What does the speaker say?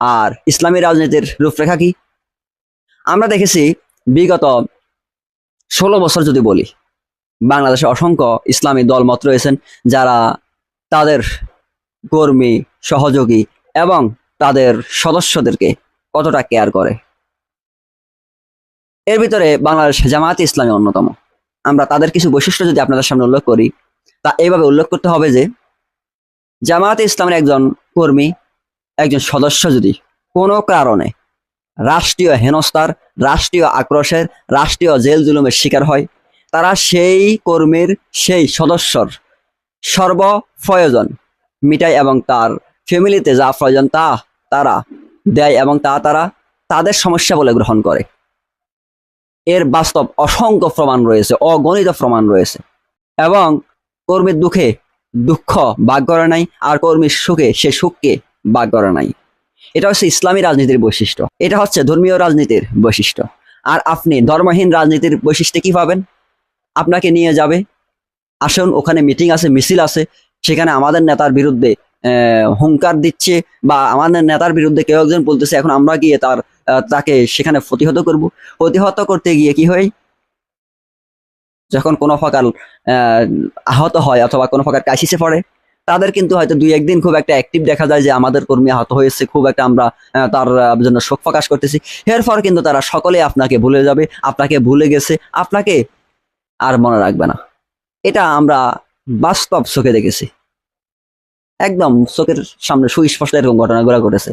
আর ইসলামী রাজনীতির রূপরেখা কি? আমরা দেখেছি বিগত ষোলো বছর যদি বলি, বাংলাদেশে অসংখ্য ইসলামী দলমত রয়েছেন যারা তাদের কর্মী, সহযোগী এবং তাদের সদস্যদেরকে কতটা কেয়ার করে। এর ভিতরে বাংলাদেশ জামায়াত ইসলামী অন্যতম। আমরা তাদের কিছু বৈশিষ্ট্য যদি আপনাদের সামনে উল্লেখ করি, তা এইভাবে উল্লেখ করতে হবে যে, জামায়াত ইসলামের একজন কর্মী একজন সদস্য যদি কোনো কারণে রাষ্ট্রীয় হেনস্থার, রাষ্ট্রীয় আক্রোশের, রাষ্ট্রীয় জেল জুলুমের শিকার হয়, তারা সেই কর্মীর, সেই সদস্যর সর্ব প্রয়োজন মিটায় এবং তার ফ্যামিলিতে যা প্রয়োজন তা তারা দেয় এবং তা তারা তাদের সমস্যা বলে গ্রহণ করে। এর বাস্তব অসংখ্য প্রমাণ রয়েছে, অগণিত প্রমাণ রয়েছে। এবং কর্মীর দুঃখে দুঃখ ভাগ করে নাই, আর কর্মীর সুখে সে সুখকে ভাগ করে নাই। এটা হচ্ছে ইসলামী রাজনীতির বৈশিষ্ট্য। এটা হচ্ছে ধর্মীয় রাজনীতির বৈশিষ্ট্য। আর আপনি ধর্মহীন রাজনীতির বৈশিষ্ট্য কি পাবেন? আপনাকে নিয়ে যাবে। আসুন, ওখানে মিটিং আছে, মিছিল আছে। সেখানে আমাদের নেতার বিরুদ্ধে হুঙ্কার দিচ্ছে বা আমাদের নেতার বিরুদ্ধে কেউ একজন বলতেছে, এখন আমরা গিয়ে তার তাকে সেখানে প্রতিহত করব। প্রতিহত করতে গিয়ে কি হয়? যখন কোনো প্রকার আহত হয় অথবা কোনো প্রকার ক্রাইসিসে পড়ে তাদের কিন্তু হয়তো দুই একদিন খুব একটা অ্যাক্টিভ দেখা যায় যে আমাদের কর্মী আহত হয়েছে, খুব একটা আমরা তার জন্য শোক প্রকাশ করতেছি। এরপর কিন্তু তারা সকলে আপনাকে ভুলে যাবে, আপনাকে ভুলে গেছে, আপনাকে আর মনে রাখবে না। এটা আমরা বাস্তব চোখে দেখেছি। একদম চোখের সামনে সুস্পষ্ট এরকম ঘটনাগুলো ঘটেছে।